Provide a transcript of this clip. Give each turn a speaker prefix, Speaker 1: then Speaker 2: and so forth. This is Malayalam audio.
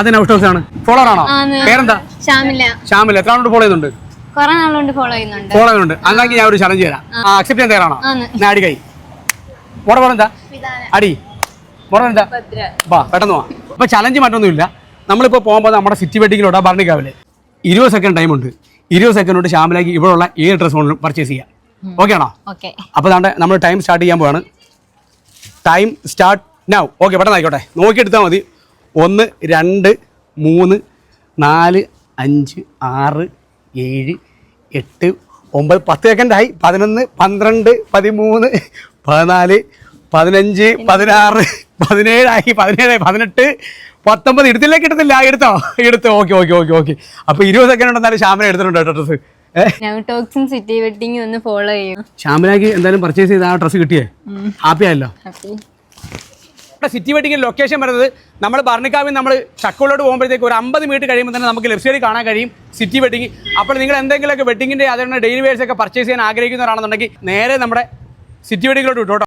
Speaker 1: അത് നൗട്ടോക്സ് ആണ് പേരെന്താ എത്ര ഫോളോ ചെയ്യുന്നുണ്ട് ഫോളോ ചെയ്യുന്നുണ്ട് ഫോളോ ഒരു ചലഞ്ച് അക്സെപ്റ്റ് അടി വാ ചലഞ്ച് നമ്മുടെ സിറ്റി വെഡിങ്ങിലോട്ടാ ഭരണിക്കാവില് ഇരുപത് സെക്കൻഡ് ടൈം ഉണ്ട് ഇരുപത് സെക്കൻഡ് കൊണ്ട് ശ്യാമിലേക്ക് ഇവിടെയുള്ള ഏത് ഡ്രസ്സ് കൊണ്ടും പർച്ചേസ് ചെയ്യാം ഓക്കെ ആണോ അപ്പോൾ നമ്മൾ ടൈം സ്റ്റാർട്ട് ചെയ്യാൻ പോവാണ് ടൈം സ്റ്റാർട്ട് നൗ ഓക്കെ പെട്ടെന്ന് ആയിക്കോട്ടെ നോക്കി എടുത്താൽ മതി ഒന്ന് രണ്ട് മൂന്ന് നാല് അഞ്ച് ആറ് ഏഴ് എട്ട് ഒമ്പത് പത്ത് സെക്കൻഡായി പതിനൊന്ന് പന്ത്രണ്ട് പതിമൂന്ന് പതിനാല് പതിനഞ്ച് പതിനാറ് പതിനേഴായി പതിനേഴായി പതിനെട്ട് പത്തൊമ്പത് എടുത്തില്ലേ കിട്ടത്തില്ല എടുത്തോ എടുത്തു ഓക്കെ ഓക്കെ ഓക്കെ ഓക്കെ അപ്പൊ ഇരുപത് സെക്കൻഡ് ഉണ്ടെന്നാലും ശാമന എടുത്തിട്ടുണ്ട്
Speaker 2: ഡ്രസ് ടോക്സിൻ സിറ്റി ഫോളോ ചെയ്യും
Speaker 1: ശാമനാക്ക് എന്തായാലും പർച്ചേസ് ചെയ്ത ആ ഡ്രസ് കിട്ടിയേ ഹാപ്പി ആയല്ലോ കറക്റ്റ് സിറ്റി വെഡിങ്ങിൻ്റെ ലൊക്കേഷൻ വരുന്നത് നമ്മൾ ഭരണിക്കാവിൽ നമ്മൾ ചക്കോളോട് പോകുമ്പോഴത്തേക്ക് ഒരു അമ്പത് മീറ്റർ കഴിയുമ്പോൾ തന്നെ നമുക്ക് ലെഫ്റ്റ് സൈഡിൽ കാണാൻ കഴിയും സിറ്റി വെഡിങ് അപ്പോൾ നിങ്ങൾ എന്തെങ്കിലുമൊക്കെ വെഡിങ്ങിൻ്റെ അതിനുള്ള ഡെയിലി വെയർസ് ഒക്കെ പർച്ചേസ് ചെയ്യാൻ ആഗ്രഹിക്കുന്നവരാണെന്നുണ്ടെങ്കിൽ നേരെ നമ്മുടെ സിറ്റി വെഡിങ്ങിലോട്ട് വിട്ടോട്ടോ